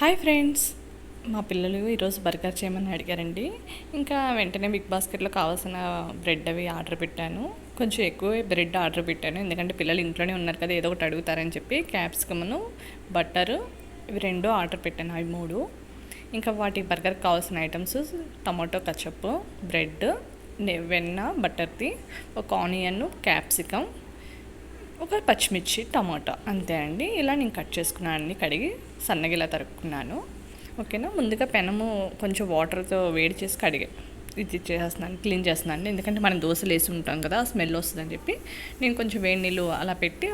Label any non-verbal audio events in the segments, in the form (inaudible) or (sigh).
Hi friends. మా పిల్లలు ఈరోజు బర్గర్ చేయమని అడిగారండి. ఇంకా వెంటనే బిగ్ బాస్కెట్లో కావాల్సిన బ్రెడ్ అవి ఆర్డర్ పెట్టాను. కొంచెం ఎక్కువ బ్రెడ్ ఆర్డర్ పెట్టాను. ఎందుకంటే పిల్లలు ఇంట్లోనే ఉన్నారు కదా ఏదో ఒకటి అడుగుతారని చెప్పి క్యాప్సికమ్ను బట్టరు ఇవి రెండు ఆర్డర్ పెట్టాను అవి మూడు. ఇంకా వాటి బర్గర్కి కావాల్సిన ఐటమ్స్ టమాటో కచప్ బ్రెడ్ వెన్న బటర్ది ఒక ఆనియన్ క్యాప్సికమ్ ఒక పచ్చిమిర్చి టమాటా అంతే అండి. ఇలా నేను కట్ చేసుకున్నాను అన్ని కడిగి సన్నగా ఇలా తరుక్కున్నాను. ఓకేనా? ముందుగా పెనము కొంచెం వాటర్తో వేడి చేసి కడిగి ఇది చేసేస్తున్నాను క్లీన్ చేస్తున్నాను. ఎందుకంటే మనం దోశలు వేసి ఉంటాం కదా స్మెల్ వస్తుందని చెప్పి నేను కొంచెం వేడి నీళ్ళు అలా పెట్టి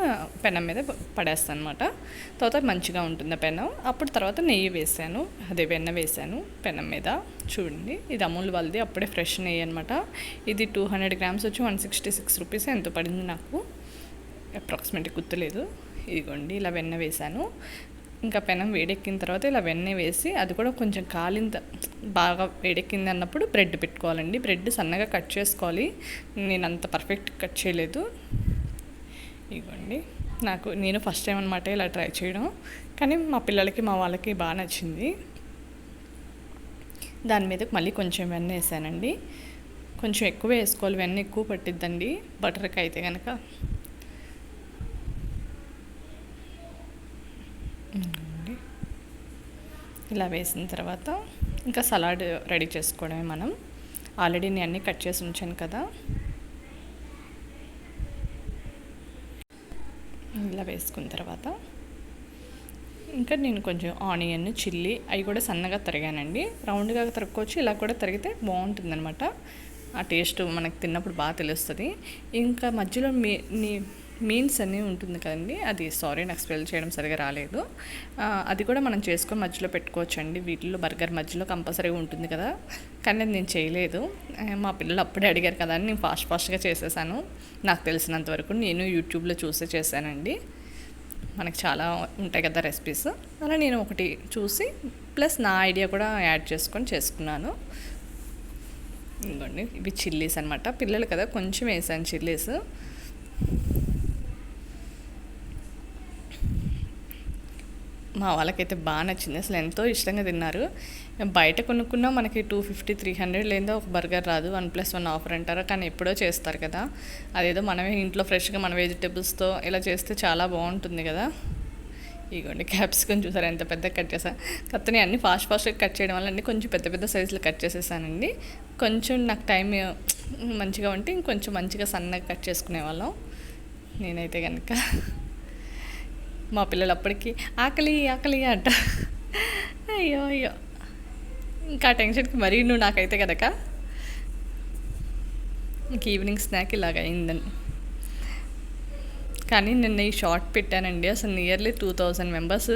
పెనం మీద పడేస్తాను అనమాట తర్వాత మంచిగా ఉంటుంది ఆ పెనం. అప్పుడు తర్వాత నెయ్యి వేసాను. అదే వెన్న వేసాను పెనం మీద. చూడండి ఇది అమూల్ వాళ్ళది. అప్పుడే ఫ్రెష్ నెయ్యి అనమాట ఇది టూ హండ్రెడ్ గ్రామ్స్ వచ్చి వన్ సిక్స్టీ సిక్స్ రూపీస్. ఎంత పడింది నాకు? అప్రాక్సిమేట్ గుర్తులేదు. ఇదిగోండి ఇలా వెన్న వేసాను ఇంకా పెనం వేడెక్కిన తర్వాత ఇలా వెన్న వేసి అది కూడా కొంచెం కాలింత బాగా వేడెక్కింది అన్నప్పుడు బ్రెడ్ పెట్టుకోవాలండి. బ్రెడ్ సన్నగా కట్ చేసుకోవాలి. నేను అంత పర్ఫెక్ట్ కట్ చేయలేదు. ఇదిగోండి నాకు నేను ఫస్ట్ టైం అనమాట ఇలా ట్రై చేయడం. కానీ మా పిల్లలకి మా వాళ్ళకి బాగా నచ్చింది. దాని మీద మళ్ళీ కొంచెం వెన్న వేసానండి. కొంచెం ఎక్కువ వేసుకోవాలి. వెన్న ఎక్కువ పట్టిద్దండి. బటర్కి అయితే కనుక ఇలా వేసిన తర్వాత ఇంకా సలాడ్ రెడీ చేసుకోవడమే మనం. ఆల్రెడీ నేను అన్నీ కట్ చేసి ఉంచాను కదా. ఇలా వేసుకున్న తర్వాత ఇంకా నేను కొంచెం ఆనియన్ చిల్లీ అవి కూడా సన్నగా తరిగానండి. రౌండ్గా తరుక్కోవచ్చు ఇలా కూడా తరిగితే బాగుంటుందన్నమాట. ఆ టేస్ట్ మనకు తిన్నప్పుడు బాగా తెలుస్తుంది. ఇంకా మధ్యలో మీ నీ మీన్స్ అని ఉంటుంది కదండి. అది సారీ నాకు స్పెల్ చేయడం సరిగా రాలేదు. అది కూడా మనం చేసుకొని మధ్యలో పెట్టుకోవచ్చు అండి వీటిలో బర్గర్ మధ్యలో కంపల్సరీగా ఉంటుంది కదా. కానీ అది నేను చేయలేదు. మా పిల్లలు అప్పుడే అడిగారు కదా అని నేను ఫాస్ట్ ఫాస్ట్గా చేసేసాను. నాకు తెలిసినంత వరకు నేను యూట్యూబ్లో చూసే చేశానండి. మనకు చాలా ఉంటాయి కదా రెసిపీస్ అలా నేను ఒకటి చూసి ప్లస్ నా ఐడియా కూడా యాడ్ చేసుకొని చేసుకున్నాను. ఇదిగోండి ఇవి చిల్లీస్ అనమాట పిల్లలు కదా కొంచెం వేసాను చిల్లీస్ మా వాళ్ళకైతే బాగా నచ్చింది. అసలు ఎంతో ఇష్టంగా తిన్నారు. బయట కొనుక్కున్నా మనకి టూ ఫిఫ్టీ త్రీ హండ్రెడ్ లేదా ఒక బర్గర్ రాదు. వన్ ప్లస్ వన్ ఆఫర్ అంటారు. కానీ ఎప్పుడో చేస్తారు కదా. అదేదో మనమే ఇంట్లో ఫ్రెష్గా మన వెజిటేబుల్స్తో ఇలా చేస్తే చాలా బాగుంటుంది కదా. ఇగోండి క్యాప్సికమ్ చూసారు? ఎంత పెద్ద కట్ చేసా. కత్తని అన్ని ఫాస్ట్ ఫాస్ట్గా కట్ చేయడం వల్ల అండి కొంచెం పెద్ద పెద్ద సైజులు కట్ చేసేసానండి. కొంచెం నాకు టైం మంచిగా ఉంటే ఇంకొంచెం మంచిగా సన్నగా కట్ చేసుకునే వాళ్ళం. నేనైతే కనుక మా పిల్లలు అప్పటికి ఆకలి ఆకలి అంట. అయ్యో అయ్యో. ఇంకా ఆ టెన్షన్కి మరీ నువ్వు నాకైతే కనుక ఇంక ఈవినింగ్ స్నాక్ ఇలాగ అయిందని. కానీ నిన్న ఈ షార్ట్ పెట్టానండి. అసలు nearly two thousand members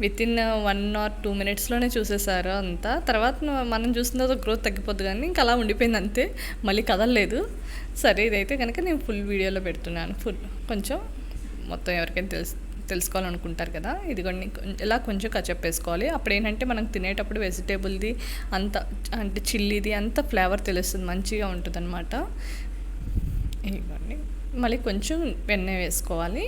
within one or two మినిట్స్లోనే చూసేసారు అంతా. తర్వాత మనం చూసిన తర్వాత గ్రోత్ తగ్గిపోద్ది కానీ ఇంకా అలా ఉండిపోయింది అంతే. మళ్ళీ కదలలేదు. సరే ఇదైతే కనుక నేను ఫుల్ వీడియోలో పెడుతున్నాను. ఫుల్ కొంచెం మొత్తం ఎవరికైనా తెలుసు తెలుసుకోవాలనుకుంటారు కదా? ఇదిగోండి ఇలా కొంచెం కచప్ వేసుకోవాలి. అప్పుడు ఏంటంటే మనం తినేటప్పుడు వెజిటేబుల్ది అంత అంటే చిల్లీది అంత ఫ్లేవర్ తెలుస్తుంది మంచిగా ఉంటుంది అనమాట ఇదిగోండి మళ్ళీ కొంచెం వెన్న వేసుకోవాలి.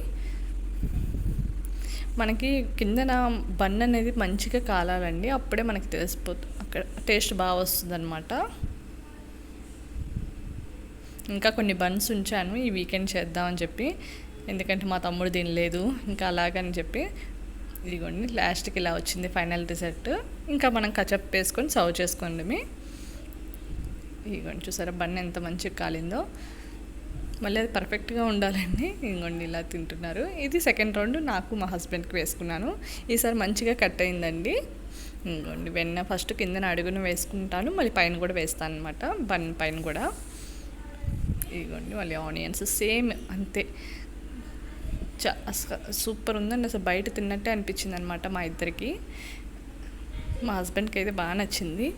మనకి కిందన బన్ అనేది మంచిగా కాలాలండి అప్పుడే మనకి తెలిసిపోతుంది అక్కడ టేస్ట్ బాగా వస్తుంది అనమాట ఇంకా కొన్ని బన్స్ ఉంచాను ఈ వీకెండ్ చేద్దామని చెప్పి. ఎందుకంటే మా తమ్ముడు తినలేదు ఇంకా అలాగని చెప్పి ఇదిగోండి లాస్ట్కి ఇలా వచ్చింది ఫైనల్ రిజల్ట్ ఇంకా మనం కచప్ వేసుకొని సర్వ్ చేసుకోండి ఇదిగోండి చూసారా బన్ ఎంత మంచిగా కాలిందో. మళ్ళీ అది పర్ఫెక్ట్గా ఉండాలండి. ఇంకోండి ఇలా తింటున్నారు. ఇది సెకండ్ రౌండ్ నాకు మా హస్బెండ్కి వేసుకున్నాను. ఈసారి మంచిగా కట్ అయిందండి. ఇంకోండి వెన్న ఫస్ట్ కిందన అడుగున వేసుకుంటాను మళ్ళీ పైన కూడా వేస్తాను అనమాట బన్ పైన కూడా. ఇదిగోండి మళ్ళీ ఆనియన్స్ సేమ్ అంతే. సూపర్ ఉందండి. అసలు బయట తిన్నట్టే అనిపించింది అనమాట మా ఇద్దరికి. మా హస్బెండ్కి అయితే బాగా నచ్చింది.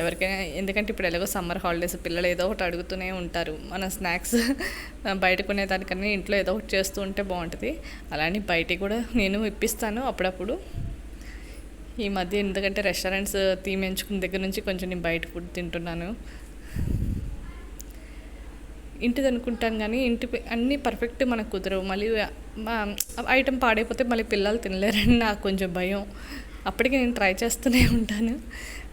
ఎవరికైనా ఎందుకంటే ఇప్పుడు ఎలాగో సమ్మర్ హాలిడేస్ పిల్లలు ఏదో ఒకటి అడుగుతూనే ఉంటారు. మన స్నాక్స్ (laughs) బయట కొనేదానికన్నా ఇంట్లో ఏదో ఒకటి చేస్తూ ఉంటే బాగుంటుంది. అలానే బయట కూడా నేను ఇప్పిస్తాను అప్పుడప్పుడు. ఈ మధ్య ఎందుకంటే రెస్టారెంట్స్ థీమ్ ఎంచుకున్న దగ్గర నుంచి కొంచెం నేను బయట ఫుడ్ తింటున్నాను. ఇంటిది అనుకుంటాను కానీ ఇంటి అన్నీ పర్ఫెక్ట్ మనకు కుదరవు. మళ్ళీ మా ఐటెం పాడైపోతే మళ్ళీ పిల్లలు తినలేరని నాకు కొంచెం భయం. అప్పటికి నేను ట్రై చేస్తూనే ఉంటాను.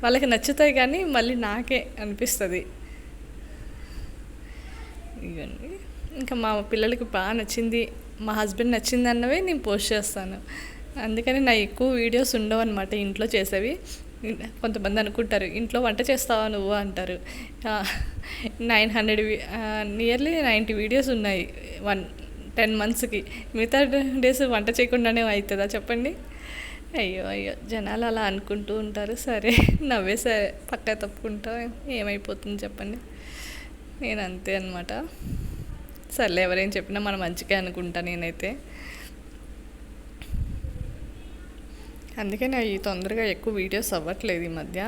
వాళ్ళకి నచ్చుతాయి కానీ మళ్ళీ నాకే అనిపిస్తుంది. ఇవన్నీ. ఇంకా మా పిల్లలకి బాగా నచ్చింది మా హస్బెండ్ నచ్చింది అన్నవే నేను పోస్ట్ చేస్తాను. అందుకని నా ఎక్కువ వీడియోస్ ఉండవు అనమాట ఇంట్లో చేసేవి. కొంతమంది అనుకుంటారు ఇంట్లో వంట చేస్తావా నువ్వు? అంటారు. Nine hundred nearly ninety videos ఉన్నాయి వన్ టెన్ మంత్స్కి. మిగతా డేస్ వంట చేయకుండానే అవుతుందా చెప్పండి? అయ్యో అయ్యో జనాలు అలా అనుకుంటూ ఉంటారు. సరే నవ్వే సరే పక్క తప్పుకుంటా ఏమైపోతుంది చెప్పండి. నేను అంతే అనమాట సర్లే ఎవరేం చెప్పినా మనం మంచిగా అనుకుంటా నేనైతే. అందుకని ఈ తొందరగా ఎక్కువ వీడియోస్ అవ్వట్లేదు ఈ మధ్య.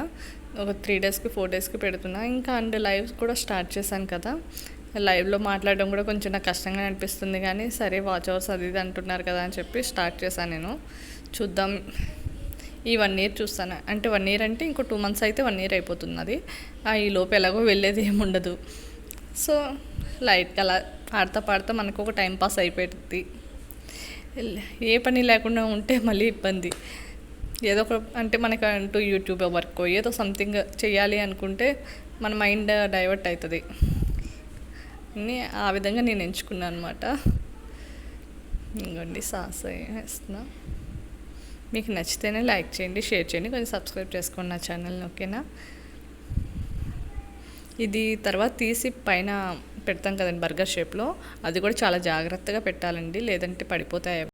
ఒక త్రీ డేస్కి ఫోర్ డేస్కి పెడుతున్నా. ఇంకా అండ్ లైవ్స్ కూడా స్టార్ట్ చేశాను కదా. లైవ్లో మాట్లాడడం కూడా కొంచెం నాకు కష్టంగా అనిపిస్తుంది కానీ సరే వాచ్ అవర్స్ అది ఇది అంటున్నారు కదా అని చెప్పి స్టార్ట్ చేశాను నేను. చూద్దాం. ఈ వన్ ఇయర్ చూస్తాను. అంటే వన్ ఇయర్ అంటే ఇంకో టూ మంత్స్ అయితే వన్ ఇయర్ అయిపోతున్నది. ఈ లోపు ఎలాగో వెళ్ళేది ఏముండదు సో లైట్గా అలా పాడతా పాడతా మనకు ఒక టైం పాస్ అయిపోతుంది ఏ పని లేకుండా ఉంటే మళ్ళీ ఇబ్బంది. ఏదో ఒక అంటే మనకి అంటూ యూట్యూబ్ వర్క్ ఏదో సంథింగ్ చేయాలి అనుకుంటే మన మైండ్ డైవర్ట్ అవుతుంది అని ఆ విధంగా నేను ఎంచుకున్నాను అనమాట ఇంకోండి సాస్ వేస్తున్నా మీకు నచ్చితేనే లైక్ చేయండి షేర్ చేయండి కొంచెం సబ్స్క్రైబ్ చేసుకోండి నా ఛానల్ని ఓకేనా? ఇది తర్వాత తీసి పైన పెడతాం కదండి బర్గర్ షేప్లో. అది కూడా చాలా జాగ్రత్తగా పెట్టాలండి లేదంటే పడిపోతాయి